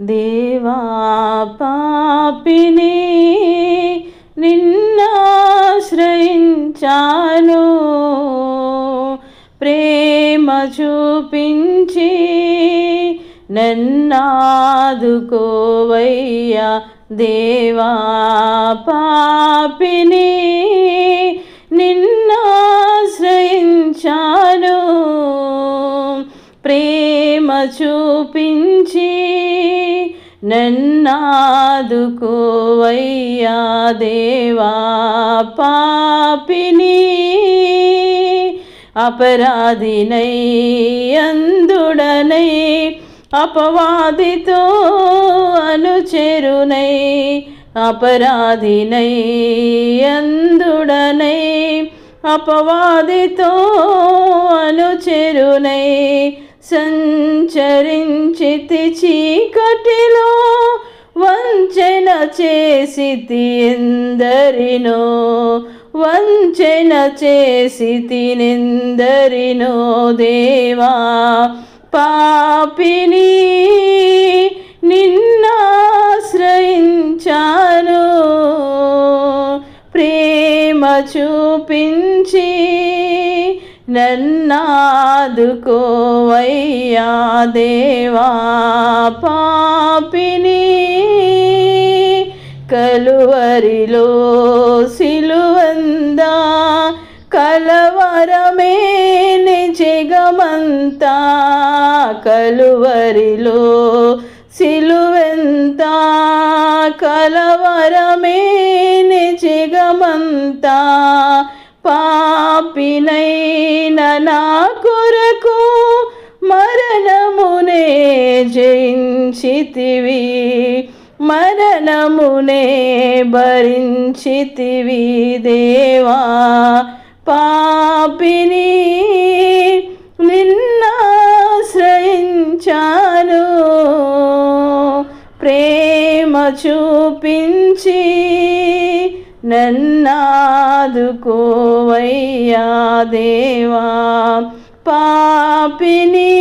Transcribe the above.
దేవా పాపిని నిన్నాశ్రయించాను. ప్రేమ చూపించి నన్నాదుకోవయ్యా దేవా పాపిని నిన్నాశ్రయించాను. ప్రేమ చూపించి నన్నాదుకోవయ్యా దేవా పాపిని అపరాధినై అందుడనై అపవాదితో అనుచెరునై అపరాధినై అందుడనై అపవాదితో అనుచెరునై సంచరించితి చీకటిలో వంచన చేసితి ఎందరినో వంచన చేసి తినెందరినో దేవా పాపిని నిన్నాశ్రయించాను ప్రేమ చూపించి నన్నాదుకోవయ్యా దేవా పాపిని కలువరిలో సిలువందా కలవరమే నిజగమంతా కలువరిలో సిలువెంత కలవరమే నిజగమంతా పాపినైన నా కొరకు మరణమునే జయించితివి. మరణమునే భరించితివి దేవా. పాపిని నిన్నాశ్రయించాను. ప్రేమ చూపించి నన్నా నన్నాదుకోవయ్యా దేవా. పాపిని